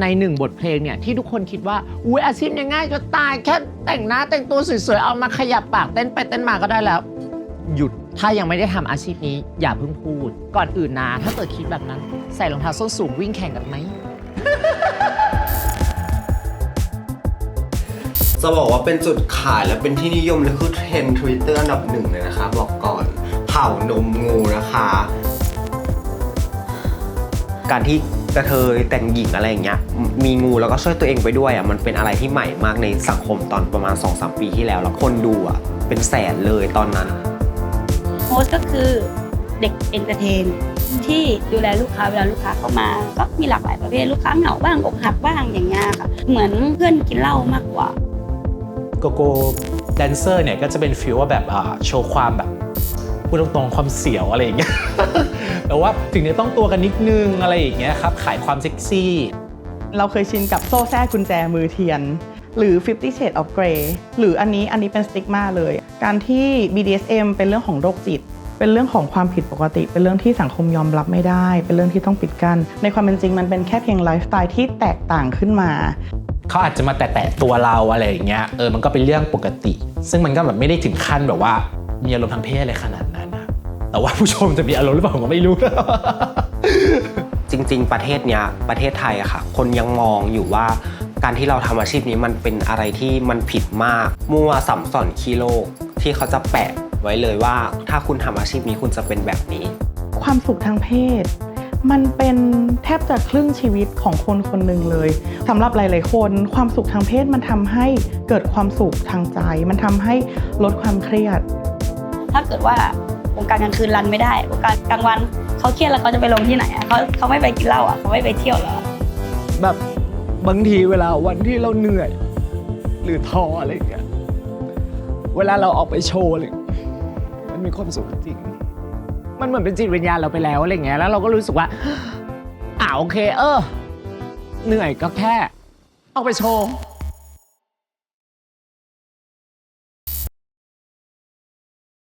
ในหนึ่งบทเพลงเนี่ยที่ทุกคนคิดว่าอุ้ยอาชีพเนี่ยง่ายจะตายแค่แต่งหน้าแต่งตัวสวยๆเอามาขยับปากเต้นไปเต้นมาก็ได้แล้ว หยุดถ้ายังไม่ได้ทำอาชีพนี้อย่าเพิ่งพูด ก่อนอื่นนะถ้าเกิดคิดแบบนั้น ใส่รองเท้าส้นสูงวิ่งแข่งกันไหม จะบอกว่าเป็นจุดขายและเป็นที่นิยมเลยคือเทรนด์ทวิตเตอร์อันดับหนึ่งเลยนะคะ บอกก่อนเผ่านมงูนะคะ การที่ กระเทยแต่งหญิงอะไรอย่างเงี้ยมมีงูแล้วก็ช่วยตัวเองไปด้วยอะมันเป็นอะไรที่ใหม่มากในสังคมตอนประมาณ 2-3 ปีที่แล้ว แล้วคนดูอะเป็นแสนเลยตอนนั้นโฮสต์ก็คือเด็กเอนเตอร์เทนที่ดูแลลูกค้าเวลาลูกค้าเข้ามา ก็มีหลากหลายประเภทลูกค้าเหงาบ้างอกหักบ้างอย่างเงี้ยค่ะเหมือนเพื่อนกินเหล้ามากกว่าโกโก้แดนเซอร์เนี่ยก็จะเป็นฟิลว่าแบบอ่าโชว์ความแบบพูดตรงๆความเสียวอะไรอย่างเงี้ย แต่ว่าถึงจะต้องตัวกันนิดนึงอะไรอย่างเงี้ยครับขายความเซ็กซี่ เราเคยชินกับโซ่แทรกกุญแจมือเทียน หรือ Fifty Shades of Grey หรืออันนี้อันนี้เป็นสติ๊กมาเลย การที่ BDSM เป็นเรื่องของโรคจิต เป็นเรื่องของความผิดปกติ เป็นเรื่องที่สังคมยอมรับไม่ได้ เป็นเรื่องที่ต้องปิดกัน้นในความเป็นจริงมันเป็นแค่เพียงไลฟ์สไตล์ที่แตกต่างขึ้นมาเขาอาจจะมาแตะๆตัวเราอะไรอย่างเงี้ยเออมันก็เป็นเรื่องปกติ ซึ่งมันก็แบบไม่ได้ถึงขั้นแบบว่ามีอารมณ์ทางเพศอะไรขนาดนั้นนะ แต่ว่าผู้ชมจะมีอารมณ์หรือเปล่าผมก็ไม่รู้ จริง ๆ ประเทศเนี้ยประเทศไทยอะค่ะ คนยังมองอยู่ว่า การที่เราทำอาชีพนี้มันเป็นอะไรที่มันผิดมาก มั่วสัมสอนคีโลก ที่เขาจะแปะไว้เลยว่า ถ้าคุณทำอาชีพนี้คุณจะเป็นแบบนี้ ความสุขทางเพศ มันเป็นแทบจะครึ่งชีวิตของคนคนหนึ่งเลยสำหรับหลาย ๆ คนความสุขทางเพศมันทำให้เกิดความสุขทางใจ มันทำให้ลดความเครียด ถ้าเกิดว่า วงการกลางคืนรันไม่ได้วงการกลางวันเขาเครียดแล้วเขาจะไปลงที่ไหนอะเขาเขาไม่ไปกินเหล้าอะเขาไม่ไปเที่ยวแล้วแบบบางทีเวลาวันที่เราเหนื่อย หรือท้ออะไรอย่างเงี้ยเวลาเราออกไปโชว์เงี้ยมันมีความสุขจริง มันเหมือนเป็นจิตวิญญาณเราไปแล้วอะไรเงี้ยแล้วเราก็รู้สึกว่าอ่าโอเค เออ เหนื่อยก็แค่ ออกไปโชว์